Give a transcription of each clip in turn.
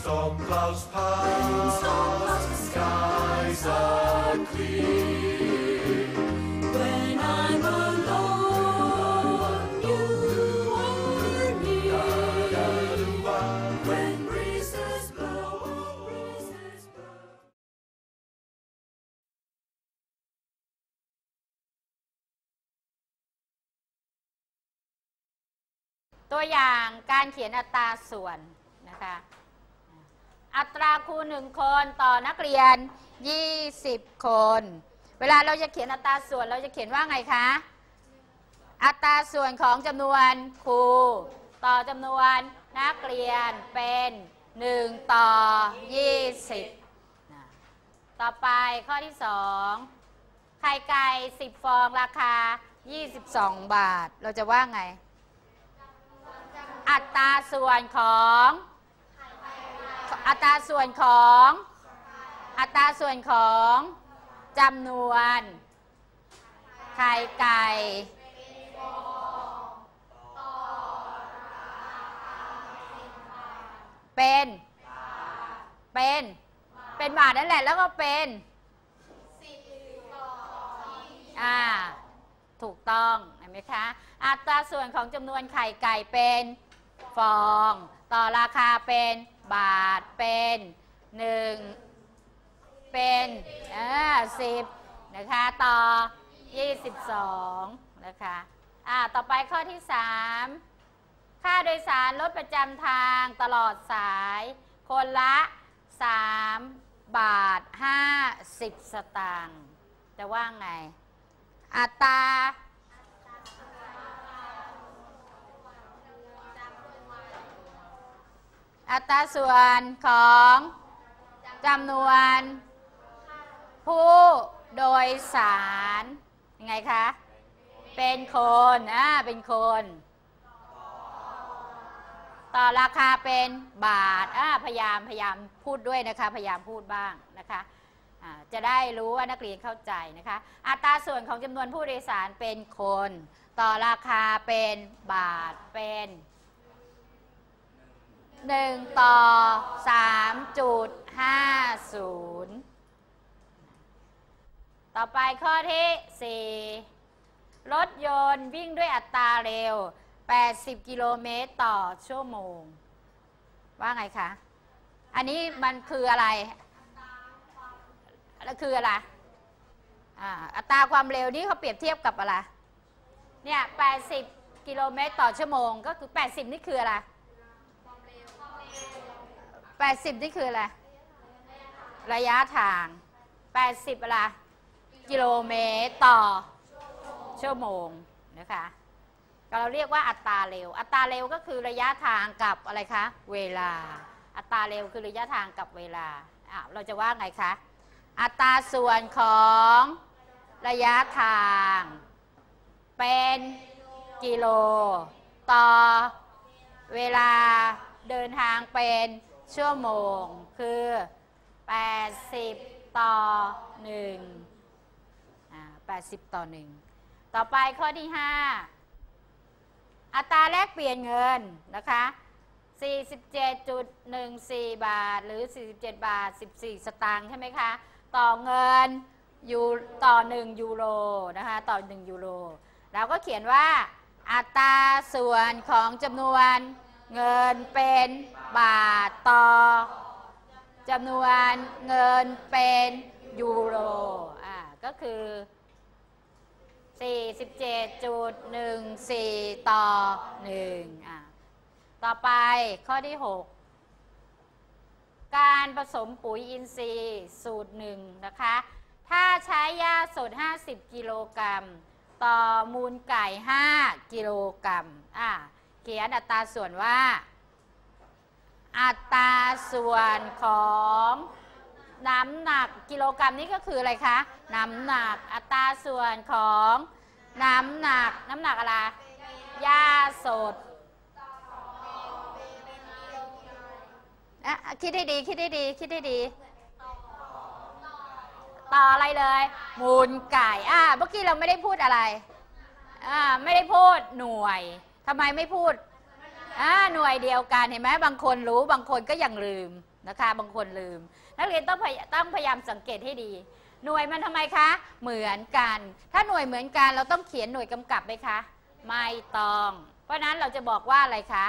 Storm clouds pass, the skies are clear. When I'm alone, you are near. When breezes blow, breezes blow. ตัวอย่างการเขียนอัตราส่วนนะคะ อัตราครูหนึ่งคนต่อนักเรียน 20 คน เวลาเราจะเขียนอัตราส่วนเราจะเขียนว่าไงคะ อัตราส่วนของจำนวนครู ต่อจำนวนนักเรียนเป็น 1 ต่อ 20 ต่อไปข้อที่ 2 ไข่ไก่ 10 ฟองราคา 22 บาท เราจะว่าไง อัตราส่วนของ อัตราส่วนของ อัตราส่วนของจำนวนไข่ไก่เป็น เป็น เป็นบาทนั่นแหละ แล้วก็เป็นอ่า ถูกต้องเห็นไหมคะ อัตราส่วนของจำนวนไข่ไก่เป็น ฟอง ต่อราคาเป็น บาทเป็นหนึ่งเป็นอ่าสิบนะคะต่อ 22นะคะอ่าต่อไปข้อที่ 3 ค่าโดยสารรถประจำทางตลอดสาย คนละ 3 บาท 50 สตางค์จะว่าไง อัตรา อัตราส่วนของจำนวนผู้โดยสารยังไงคะ เป็นคนอ่าเป็นคน ต่อราคาเป็นบาทอ่าพยายามพยายามพูดด้วยนะคะ พยายามพูดบ้างนะคะจะได้รู้ว่านักเรียนเข้าใจนะคะ อัตราส่วนของจำนวนผู้โดยสารเป็นคน ต่อราคาเป็นบาทเป็น 1 ต่อ 3.50 ต่อไปข้อที่ 4 รถยนต์วิ่งด้วยอัตราเร็ว 80 กิโลเมตรต่อชั่วโมง ว่าไงคะ อันนี้มันคืออะไรแล้วคืออะไรอัตราความเร็วนี่เขาเปรียบเทียบกับอะไร เนี่ย 80 กิโลเมตรต่อชั่วโมง ก็คือ 80 นี่คืออะไร 80 นี่คืออะไร ระยะทาง 80อะไรกิโลเมตรต่อ ชั่วโมงนะคะก็เราเรียกว่าอัตราเร็ว อัตราเร็วก็คือระยะทางกับอะไรคะ เวลา อัตราเร็วคือระยะทางกับเวลาอะเราจะว่าไงคะ อัตราส่วนของระยะทาง เป็นกิโล ต่อเวลาเดินทางเป็น ชั่วโมง คือ 80 ต่อ 1 อ่า 80 ต่อ 1 ต่อไปข้อที่ 5 อัตราแลกเปลี่ยนเงินนะคะ 47.14 บาท หรือ 47 บาท 14 สตางค์ใช่ไหมคะ ต่อเงินยูต่อ 1 ยูโรนะคะ ต่อ 1 ยูโร เราก็เขียนว่าอัตราส่วนของจำนวน เงินเป็นบาทต่อจำนวนเงินเป็นยูโรอ่าก็คือ 47.14 ต่อ1อะต่อไปข้อที่ 6 การผสมปุ๋ยอินทรีย์สูตรหนึ่งนะคะ ถ้าใช้หญ้าสด 50 กิโลกรัม ต่อมูลไก่ 5 กิโลกรัมอะ เขียนอัตราส่วนว่า อัตราส่วนของน้ำหนักกิโลกรัมนี่ก็คืออะไรคะ น้ำหนักอัตราส่วนของน้ำหนักน้ำหนักอะไรหญ้าสดอะคิดให้ดี คิดให้ดี คิดให้ดี ต่ออะไรเลย มูลไก่อ่าเมื่อกี้เราไม่ได้พูดอะไรอ่าไม่ได้พูดหน่วย ทำไมไม่พูดอ่าหน่วยเดียวกันเห็นไหมบางคนรู้บางคนก็ยังลืมนะคะ บางคนลืม นักเรียนต้องพยต้องพยายามสังเกตให้ดี หน่วยมันทำไมคะ เหมือนกัน ถ้าหน่วยเหมือนกัน เราต้องเขียนหน่วยกำกับไหมคะ ไม่ต้อง เพราะฉะนั้นเราจะบอกว่าอะไรคะ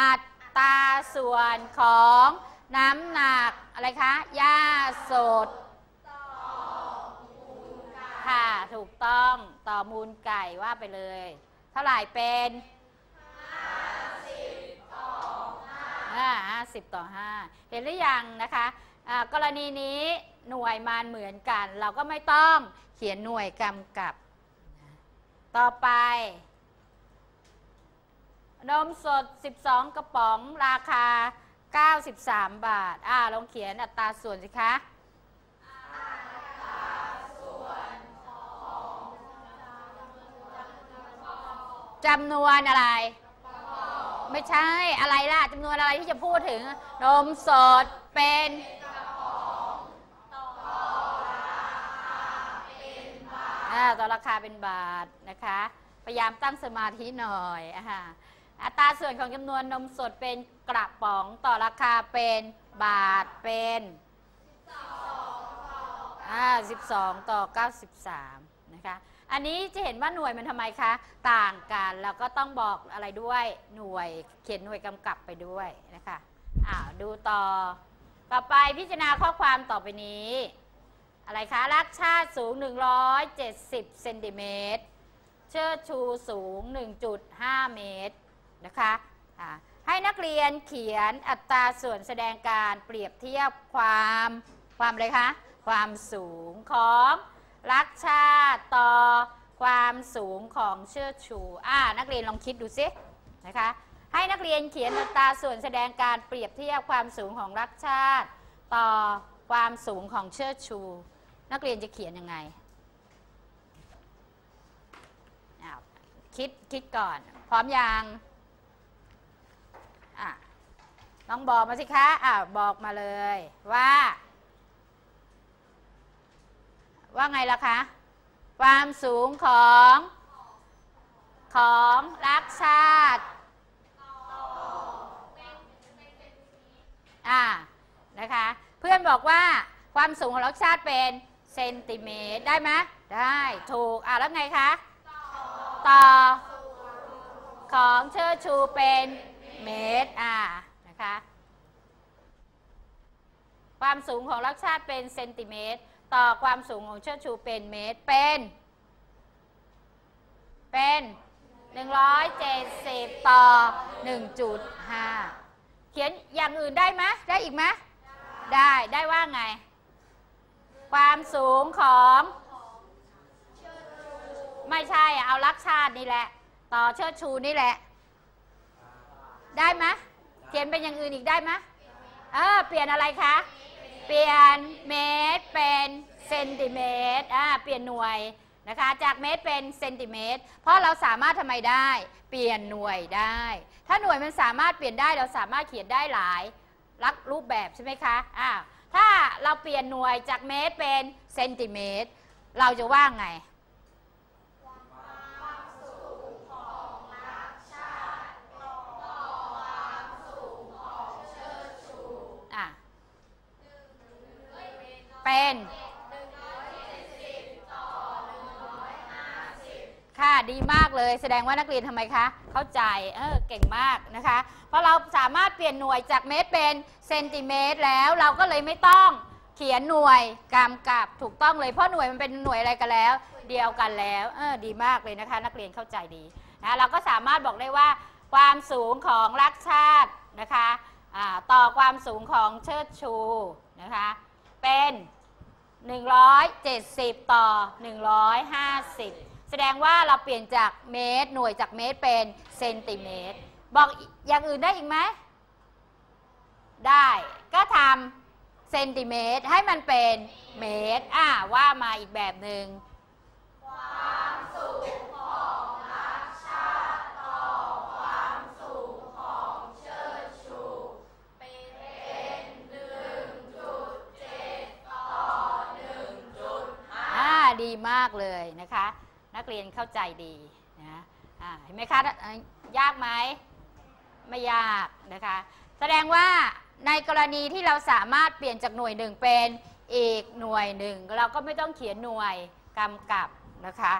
อัตราส่วนของน้ำหนักอะไรคะหญ้าสดค่ะ ถูกต้องต่อมูลไก่ว่าไปเลย เท่าไหร่เป็นห้าสิบต่อห้าเห็นหรือยังนะคะกรณีนี้หน่วยมันเหมือนกัน เราก็ไม่ต้องเขียนหน่วยกำกับ ต่อไป นมสด 12 กระป๋องราคา 93 บาท อ่าลองเขียนอัตราส่วนสิคะ จำนวนอะไร ไม่ใช่อะไรล่ะจำนวนอะไรที่จะพูดถึง นมสดเป็นอ่าต่อราคาเป็นบาทนะคะ พยายามตั้งสมาธิหน่อยอ่าอัตราส่วนของจำนวนนมสดเป็นกระป๋องต่อราคาเป็นบาทเป็นอ่า12ต่อ93นะคะ อันนี้จะเห็นว่าหน่วยมันทำไมคะ ต่างกันแล้วก็ต้องบอกอะไรด้วยหน่วยเขียนหน่วยกำกับไปด้วยนะคะอ้าวดูต่อ ต่อไปพิจารณาข้อความต่อไปนี้ อะไรคะรักชาติสูง 170เซนติเมตรเชิดชูสูง 1.5 เมตรนะคะให้นักเรียนเขียนอัตราส่วนแสดงการเปรียบเทียบความความอะไรคะ ความสูงของ รักชาติต่อความสูงของเชิดชูอ่านักเรียนลองคิดดูสินะคะ ให้นักเรียนเขียนอัตาส่วนแสดงการเปรียบเทียบความสูงของรักชาติ ต่อความสูงของเชิดชู นักเรียนจะเขียนยังไงคิดคิดก่อน พร้อมยังอะลองบอกมาสิคะอ่าบอกมาเลยว่า ว่าไงล่ะคะ ความสูงของของรักชาติอ่านะคะ เพื่อนบอกว่าความสูงของรักชาติเป็นเซนติเมตรได้ไหมได้ถูกอ่าแล้วไงคะ ต่อของเชิดชูเป็นเมตรอ่านะคะ ความสูงของรักชาติเป็นเซนติเมตร ต่อความสูงของเชิดชูเป็นเมตรเป็น เป็น 170 ต่อ 1.5 เขียนอย่างอื่นได้ไหมได้อีกไหมได้ได้ว่าไง ความสูงของไม่ใช่เอารักชาตินี่แหละ ต่อเชิดชูนี่แหละ ได้ไหมเขียนเป็นอย่างอื่นอีกได้ไหมเออเปลี่ยนอะไรคะ เปลี่ยนเมตรเป็นเซนติเมตรอ่าเปลี่ยนหน่วยนะคะ จากเมตรเป็นเซนติเมตร เพราะเราสามารถทำไมได้ เปลี่ยนหน่วยได้ ถ้าหน่วยมันสามารถเปลี่ยนได้เราสามารถเขียนได้หลายลักรูปแบบใช่ไหมคะอ่าถ้าเราเปลี่ยนหน่วยจากเมตรเป็นเซนติเมตร เราจะว่าไง อะ เป็น ค่ะดีมากเลย แสดงว่านักเรียนทำไมคะ เข้าใจ เออเก่งมากนะคะ เพราะเราสามารถเปลี่ยนหน่วยจากเมตรเป็นเซนติเมตรแล้วเราก็เลยไม่ต้องเขียนหน่วยกำกับถูกต้องเลยเพราะหน่วยมันเป็นหน่วยอะไรกันแล้ว เดียวกันแล้วเออดีมากเลยนะคะ นักเรียนเข้าใจดีนะเราก็สามารถบอกได้ว่า ความสูงของรักชาตินะคะต่อความสูงของเชิดชูนะคะ เป็น 170 ต่อ 150 แสดงว่าเราเปลี่ยนจากเมตร หน่วยจากเมตรเป็นเซนติเมตร บอกอย่างอื่นได้อีกไหม ได้ก็ทำเซนติเมตรให้มันเป็นเมตร อ่าว่ามาอีกแบบหนึ่ง ดีมากเลยนะคะ นักเรียนเข้าใจดีนะเห็นไหมคะยากไหมไม่ยากนะคะ แสดงว่าในกรณีที่เราสามารถเปลี่ยนจากหน่วยหนึ่งเป็นอีกหน่วยหนึ่งเราก็ไม่ต้องเขียนหน่วยกำกับนะคะ